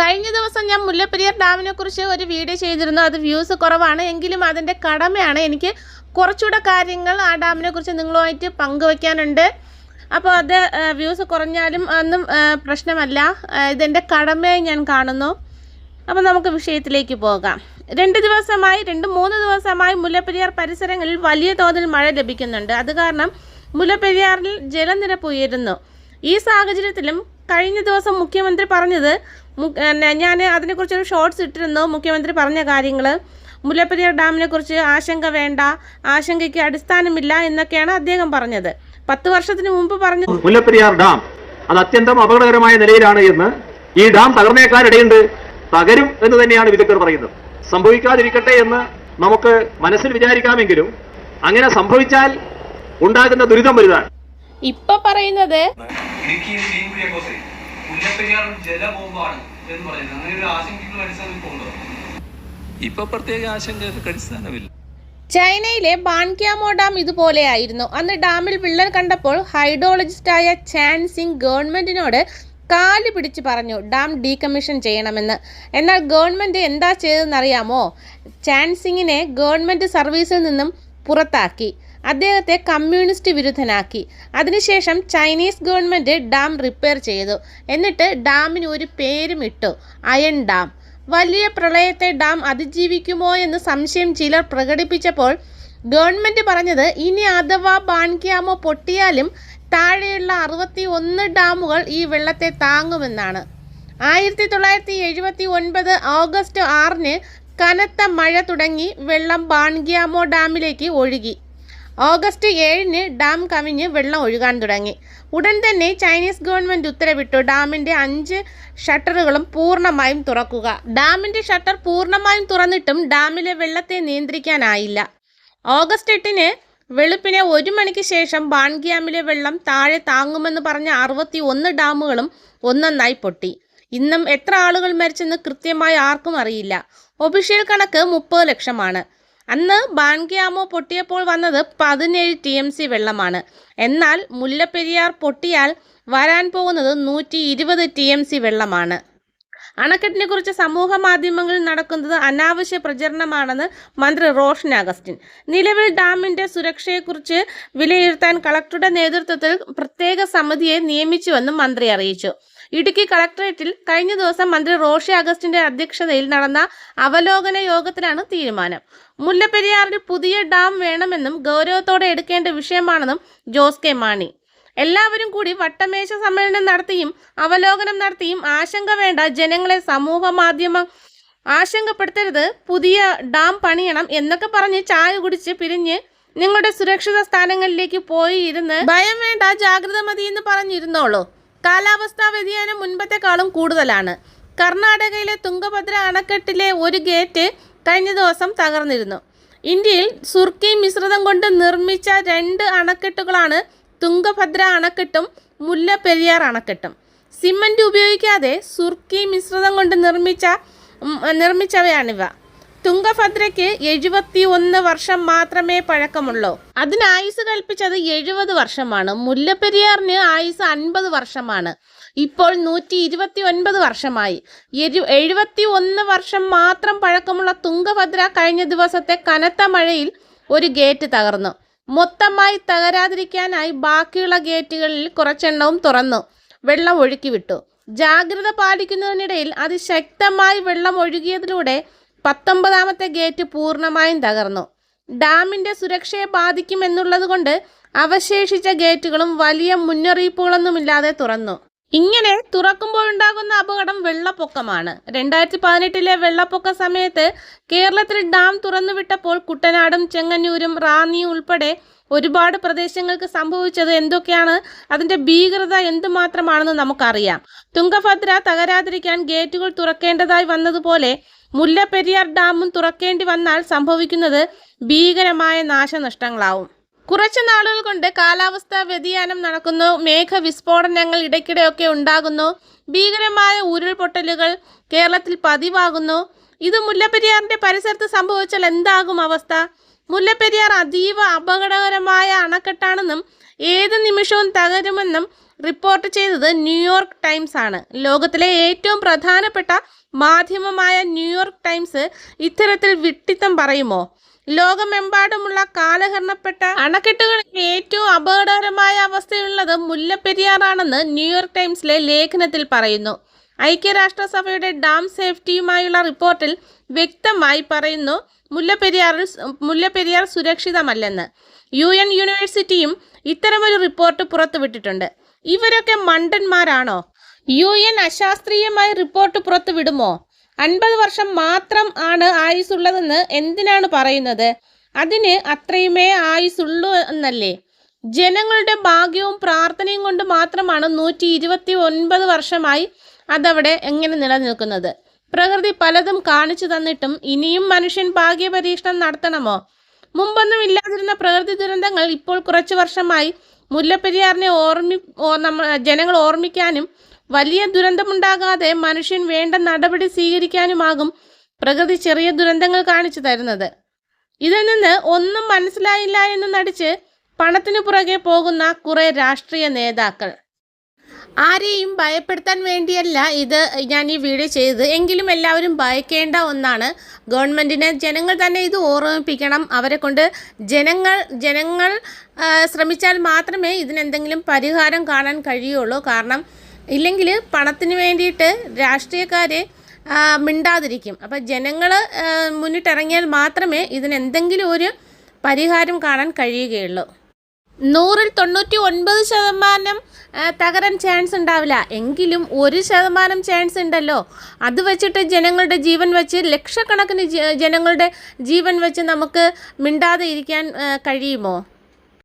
കഴിഞ്ഞ ദിവസം ഞാൻ മുല്ലപ്പെരിയാർ ഡാമിനെ കുറിച്ച് ഒരു വീഡിയോ ചെയ്തിരുന്നു. അത് വ്യൂസ് കുറവാണ്. എങ്കിലും അതിന്റെ കടമയാണ്. എനിക്ക് കുറച്ചുകൂടെ കാര്യങ്ങൾ ആ ഡാമിനെ കുറിച്ച് നിങ്ങളുമായിട്ട് പങ്കുവയ്ക്കാനുണ്ട്. അപ്പോൾ അത് വ്യൂസ് കുറഞ്ഞാലും ഒന്നും പ്രശ്നമല്ല. ഇതെന്റെ കടമയായി ഞാൻ കാണുന്നു. അപ്പോൾ നമുക്ക് വിഷയത്തിലേക്ക് പോകാം. രണ്ട് ദിവസമായി രണ്ട് മൂന്ന് ദിവസമായി മുല്ലപ്പെരിയാർ പരിസരങ്ങളിൽ വലിയ തോതിൽ മഴ ലഭിക്കുന്നുണ്ട്. അത് കാരണം മുല്ലപ്പെരിയാറിൽ ജലനിരപ്പ് ഉയരുന്നു. ഈ സാഹചര്യത്തിലും കഴിഞ്ഞ ദിവസം മുഖ്യമന്ത്രി പറഞ്ഞത് ഞാൻ അതിനെക്കുറിച്ചൊരു ഷോർട്സ് ഇട്ടിരുന്നു. മുഖ്യമന്ത്രി പറഞ്ഞ കാര്യങ്ങൾ മുല്ലപ്പെരിയാർ ഡാമിനെക്കുറിച്ച് ആശങ്ക വേണ്ട ആശങ്കയ്ക്ക് അടിസ്ഥാനമില്ല എന്നൊക്കെയാണ് അദ്ദേഹം പറഞ്ഞത്. പത്ത് വർഷത്തിന് മുമ്പ് പറഞ്ഞു മുല്ലപ്പെരിയാർ ഡാം അത് അത്യന്തം അപകടകരമായ നിലയിലാണ് എന്ന് ഈ ഡാം തകർന്നേക്കാൻ ഇടയുണ്ട് തകരും എന്ന് തന്നെയാണ് വിദഗ്ധർ പറയുന്നത്. സംഭവിക്കാതിരിക്കട്ടെ എന്ന് നമുക്ക് മനസ്സിൽ വിചാരിക്കാമെങ്കിലും അങ്ങനെ സംഭവിച്ചാൽ ഉണ്ടാകുന്ന ദുരിതം വലുതാണ്. ഇപ്പൊ പറയുന്നത് മുല്ലപ്പെരിയാർ ജലബോംബാണ് എന്ന് പറയുന്നത്. അങ്ങനെ ഒരു ആശങ്കയ്ക്കുള്ള അടിസ്ഥാനം ഇപ്പോൾ ഉണ്ടോ? ഇപ്പൊ പ്രത്യേക ആശങ്കകൾക്ക് അടിസ്ഥാനമില്ല. ചൈനയിലെ ബാൻക്യാമോ ഡാം ഇതുപോലെയായിരുന്നു. അന്ന് ഡാമിൽ വിള്ളൽ കണ്ടപ്പോൾ ഹൈഡ്രോളജിസ്റ്റായ ചാൻ സിംഗ് ഗവൺമെന്റിനോട് കാൽ പിടിച്ച് പറഞ്ഞു ഡാം ഡീകമ്മീഷൻ ചെയ്യണമെന്ന്. എന്നാൽ ഗവൺമെന്റ് എന്താ ചെയ്തതെന്നറിയാമോ? ചാൻ സിംഗിനെ ഗവൺമെന്റ് സർവീസിൽ നിന്നും പുറത്താക്കി. അദ്ദേഹത്തെ കമ്മ്യൂണിസ്റ്റ് വിരുദ്ധനാക്കി. അതിനുശേഷം ചൈനീസ് ഗവൺമെന്റ് ഡാം റിപ്പയർ ചെയ്തു. എന്നിട്ട് ഡാമിന് ഒരു പേരും ഇട്ടു. അയൺ ഡാം വലിയ പ്രളയത്തെ ഡാം അതിജീവിക്കുമോ എന്ന് സംശയം ചിലർ പ്രകടിപ്പിച്ചപ്പോൾ ഗവൺമെന്റ് പറഞ്ഞത് ഇനി അഥവാ ബാൻക്യാമോ പൊട്ടിയാലും താഴെയുള്ള അറുപത്തി ഒന്ന് ഡാമുകൾ ഈ വെള്ളത്തെ താങ്ങുമെന്നാണ്. ആയിരത്തി തൊള്ളായിരത്തി എഴുപത്തി ഒൻപത് ഓഗസ്റ്റ് ആറിന് കനത്ത മഴ തുടങ്ങി വെള്ളം ബാൻഗ്യാമോ ഡാമിലേക്ക് ഒഴുകി. ഓഗസ്റ്റ് ഏഴിന് ഡാം കവിഞ്ഞ് വെള്ളം ഒഴുകാൻ തുടങ്ങി. ഉടൻ തന്നെ ചൈനീസ് ഗവൺമെന്റ് ഉത്തരവിട്ടു ഡാമിന്റെ അഞ്ച് ഷട്ടറുകളും പൂർണമായും തുറക്കുക. ഡാമിന്റെ ഷട്ടർ പൂർണമായും തുറന്നിട്ടും ഡാമിലെ വെള്ളത്തെ നിയന്ത്രിക്കാനായില്ല. ഓഗസ്റ്റ് എട്ടിന് വെളുപ്പിനെ ഒരു മണിക്ക് ശേഷം ബാൻഗ്യാമിലെ വെള്ളം താഴെ താങ്ങുമെന്ന് പറഞ്ഞ അറുപത്തി ഒന്ന് ഡാമുകളും ഒന്നൊന്നായി പൊട്ടി. ഇന്നും എത്ര ആളുകൾ മരിച്ചെന്ന് കൃത്യമായി ആർക്കും അറിയില്ല. ഒഫീഷ്യൽ കണക്ക് മുപ്പത് ലക്ഷമാണ്. അന്ന് ബാൻഗ്യാമോ പൊട്ടിയപ്പോൾ വന്നത് പതിനേഴ് ടി എം സി വെള്ളമാണ്. എന്നാൽ മുല്ലപ്പെരിയാർ പൊട്ടിയാൽ വരാൻ പോകുന്നത് നൂറ്റി ഇരുപത് ടി എം സി വെള്ളമാണ്. അണക്കെട്ടിനെ കുറിച്ച് സമൂഹ മാധ്യമങ്ങളിൽ നടക്കുന്നത് അനാവശ്യ പ്രചരണമാണെന്ന് മന്ത്രി റോഷൻ അഗസ്റ്റിൻ. നിലവിൽ ഡാമിന്റെ സുരക്ഷയെക്കുറിച്ച് വിലയിരുത്താൻ കളക്ടറുടെ നേതൃത്വത്തിൽ പ്രത്യേക സമിതിയെ നിയമിച്ചുവെന്നും മന്ത്രി അറിയിച്ചു. ഇടുക്കി കളക്ടറേറ്റിൽ കഴിഞ്ഞ ദിവസം മന്ത്രി റോഷി അഗസ്റ്റിന്റെ അധ്യക്ഷതയിൽ നടന്ന അവലോകന യോഗത്തിലാണ് തീരുമാനം. മുല്ലപ്പെരിയാറിൽ പുതിയ ഡാം വേണമെന്നും ഗൗരവത്തോടെ എടുക്കേണ്ട വിഷയമാണെന്നും ജോസ് കെ മാണി. എല്ലാവരും കൂടി വട്ടമേശ സമ്മേളനം നടത്തിയും അവലോകനം നടത്തിയും ആശങ്ക വേണ്ട ജനങ്ങളെ സമൂഹ മാധ്യമ ആശങ്കപ്പെടുത്തരുത് പുതിയ ഡാം പണിയണം എന്നൊക്കെ പറഞ്ഞ് ചായ കുടിച്ച് പിരിഞ്ഞ് നിങ്ങളുടെ സുരക്ഷിത സ്ഥാനങ്ങളിലേക്ക് പോയി ഇരുന്ന് ഭയം വേണ്ട ജാഗ്രത മതി എന്ന് പറഞ്ഞിരുന്നോളൂ. കാലാവസ്ഥാ വ്യതിയാനം മുൻപത്തെക്കാളും കൂടുതലാണ്. കർണാടകയിലെ തുംഗഭദ്ര അണക്കെട്ടിലെ ഒരു ഗേറ്റ് കഴിഞ്ഞ ദിവസം തകർന്നിരുന്നു. ഇന്ത്യയിൽ സുർക്കി മിശ്രിതം കൊണ്ട് നിർമ്മിച്ച രണ്ട് അണക്കെട്ടുകളാണ് തുംഗഭദ്ര അണക്കെട്ടും മുല്ല പെരിയാർ അണക്കെട്ടും. സിമന്റ് ഉപയോഗിക്കാതെ സുർക്കി മിശ്രിതം കൊണ്ട് നിർമ്മിച്ച നിർമ്മിച്ചവയാണിവ. തുംഗഭദ്രയ്ക്ക് എഴുപത്തി ഒന്ന് വർഷം മാത്രമേ പഴക്കമുള്ളൂ. അതിന് ആയുസ് കൽപ്പിച്ചത് എഴുപത് വർഷമാണ്. മുല്ലപ്പെരിയാറിന് ആയുസ് അൻപത് വർഷമാണ്. ഇപ്പോൾ നൂറ്റി ഇരുപത്തി ഒൻപത് വർഷമായി. എരു എഴുപത്തി ഒന്ന് വർഷം മാത്രം പഴക്കമുള്ള തുങ്കഭദ്ര കഴിഞ്ഞ ദിവസത്തെ കനത്ത മഴയിൽ ഒരു ഗേറ്റ് തകർന്നു. മൊത്തമായി തകരാതിരിക്കാനായി ബാക്കിയുള്ള ഗേറ്റുകളിൽ കുറച്ചെണ്ണവും തുറന്നു. വെള്ളം ഒഴുക്കി വിട്ടു ജാഗ്രത പാലിക്കുന്നതിനിടയിൽ അതിശക്തമായി വെള്ളം ഒഴുകിയതിലൂടെ പത്തൊമ്പതാമത്തെ ഗേറ്റ് പൂർണമായും തകർന്നു. ഡാമിന്റെ സുരക്ഷയെ ബാധിക്കുമെന്നുള്ളത് കൊണ്ട് അവശേഷിച്ച ഗേറ്റുകളും വലിയ മുന്നറിയിപ്പുകളൊന്നുമില്ലാതെ തുറന്നു. ഇങ്ങനെ തുറക്കുമ്പോഴുണ്ടാകുന്ന അപകടം വെള്ളപ്പൊക്കമാണ്. രണ്ടായിരത്തി പതിനെട്ടിലെ വെള്ളപ്പൊക്ക സമയത്ത് കേരളത്തിൽ ഡാം തുറന്നുവിട്ടപ്പോൾ കുട്ടനാടും ചെങ്ങന്നൂരും റാന്നിയും ഉൾപ്പെടെ ഒരുപാട് പ്രദേശങ്ങൾക്ക് സംഭവിച്ചത് എന്തൊക്കെയാണ്? അതിന്റെ ഭീകരത എന്തുമാത്രമാണെന്ന് നമുക്കറിയാം. തുങ്കഭദ്ര തകരാതിരിക്കാൻ ഗേറ്റുകൾ തുറക്കേണ്ടതായി വന്നതുപോലെ മുല്ലപ്പെരിയാർ ഡാമും തുറക്കേണ്ടി വന്നാൽ സംഭവിക്കുന്നത് ഭീകരമായ നാശനഷ്ടങ്ങളാവും. കുറച്ചു നാളുകൾ കൊണ്ട് കാലാവസ്ഥാ വ്യതിയാനം നടക്കുന്നു. മേഘ വിസ്ഫോടനങ്ങൾ ഇടയ്ക്കിടെയൊക്കെ ഉണ്ടാകുന്നു. ഭീകരമായ ഉരുൾപൊട്ടലുകൾ കേരളത്തിൽ പതിവാകുന്നു. ഇത് മുല്ലപ്പെരിയാറിന്റെ പരിസരത്ത് സംഭവിച്ചാൽ എന്താകും അവസ്ഥ? മുല്ലപ്പെരിയാർ അതീവ അപകടകരമായ അണക്കെട്ടാണെന്നും ഏത് നിമിഷവും തകരുമെന്നും റിപ്പോർട്ട് ചെയ്തത് ന്യൂയോർക്ക് ടൈംസ് ആണ്. ലോകത്തിലെ ഏറ്റവും പ്രധാനപ്പെട്ട മാധ്യമമായ ന്യൂയോർക്ക് ടൈംസ് ഇത്തരത്തിൽ വിട്ടിത്തം പറയുമോ? ലോകമെമ്പാടുമുള്ള കാലഹരണപ്പെട്ട അണക്കെട്ടുകളിൽ ഏറ്റവും അപകടകരമായ അവസ്ഥയുള്ളത് മുല്ലപ്പെരിയാറാണെന്ന് ന്യൂയോർക്ക് ടൈംസിലെ ലേഖനത്തിൽ പറയുന്നു. ഐക്യരാഷ്ട്രസഭയുടെ ഡാം സേഫ്റ്റിയുമായുള്ള റിപ്പോർട്ടിൽ വ്യക്തമായി പറയുന്നു മുല്ലപ്പെരിയാറിൽ മുല്ലപ്പെരിയാർ സുരക്ഷിതമല്ലെന്ന്. യു എൻ യൂണിവേഴ്സിറ്റിയും ഇത്തരമൊരു റിപ്പോർട്ട് പുറത്തുവിട്ടിട്ടുണ്ട്. ഇവരൊക്കെ മണ്ടന്മാരാണോ? യു എൻ അശാസ്ത്രീയമായി റിപ്പോർട്ട് പുറത്തുവിടുമോ? അൻപത് വർഷം മാത്രം ആണ് ആയുസുള്ളതെന്ന് എന്തിനാണ് പറയുന്നത്? അതിന് അത്രയുമേ ആയുസുള്ളൂ എന്നല്ലേ? ജനങ്ങളുടെ ഭാഗ്യവും പ്രാർത്ഥനയും കൊണ്ട് മാത്രമാണ് നൂറ്റി ഇരുപത്തി ഒൻപത് വർഷമായി അതവിടെ എങ്ങനെ നിലനിൽക്കുന്നത്? പ്രകൃതി പലതും കാണിച്ചു തന്നിട്ടും ഇനിയും മനുഷ്യൻ ഭാഗ്യപരീക്ഷണം നടത്തണമോ? മുമ്പൊന്നും ഇല്ലാതിരുന്ന പ്രകൃതി ദുരന്തങ്ങൾ ഇപ്പോൾ കുറച്ചു വർഷമായി മുല്ലപ്പെരിയാറിനെ ഓർമ്മി ഓ- നമ്മ ജനങ്ങൾ ഓർമ്മിക്കാനും വലിയ ദുരന്തമുണ്ടാകാതെ മനുഷ്യൻ വേണ്ട നടപടി സ്വീകരിക്കാനുമാകും പ്രകൃതി ചെറിയ ദുരന്തങ്ങൾ കാണിച്ചു തരുന്നത്. ഇതിൽ നിന്ന് ഒന്നും മനസ്സിലായില്ല എന്ന് നടിച്ച് പണത്തിനു പുറകെ പോകുന്ന കുറേ രാഷ്ട്രീയ നേതാക്കൾ. ആരെയും ഭയപ്പെടുത്താൻ വേണ്ടിയല്ല ഇത് ഞാൻ ഈ വീഡിയോ ചെയ്തത്. എങ്കിലും എല്ലാവരും ഭയക്കേണ്ട ഒന്നാണ് ഗവൺമെന്റിനെ ജനങ്ങൾ തന്നെ ഇത് ഓർമ്മിപ്പിക്കണം. അവരെ കൊണ്ട് ജനങ്ങൾ ജനങ്ങൾ ശ്രമിച്ചാൽ മാത്രമേ ഇതിനെന്തെങ്കിലും പരിഹാരം കാണാൻ കഴിയുള്ളൂ. കാരണം ഇല്ലെങ്കിൽ പണത്തിന് വേണ്ടിയിട്ട് രാഷ്ട്രീയക്കാരെ മിണ്ടാതിരിക്കും. അപ്പം ജനങ്ങൾ മുന്നിട്ടിറങ്ങിയാൽ മാത്രമേ ഇതിനെന്തെങ്കിലും ഒരു പരിഹാരം കാണാൻ കഴിയുകയുള്ളൂ. നൂറിൽ തൊണ്ണൂറ്റി ഒൻപത് ശതമാനം തകരാൻ ചാൻസ് ഉണ്ടാവില്ല. എങ്കിലും ഒരു ശതമാനം ചാൻസ് ഉണ്ടല്ലോ. അത് വെച്ചിട്ട് ജനങ്ങളുടെ ജീവൻ വെച്ച് ലക്ഷക്കണക്കിന് ജനങ്ങളുടെ ജീവൻ വെച്ച് നമുക്ക് മിണ്ടാതെ ഇരിക്കാൻ കഴിയുമോ?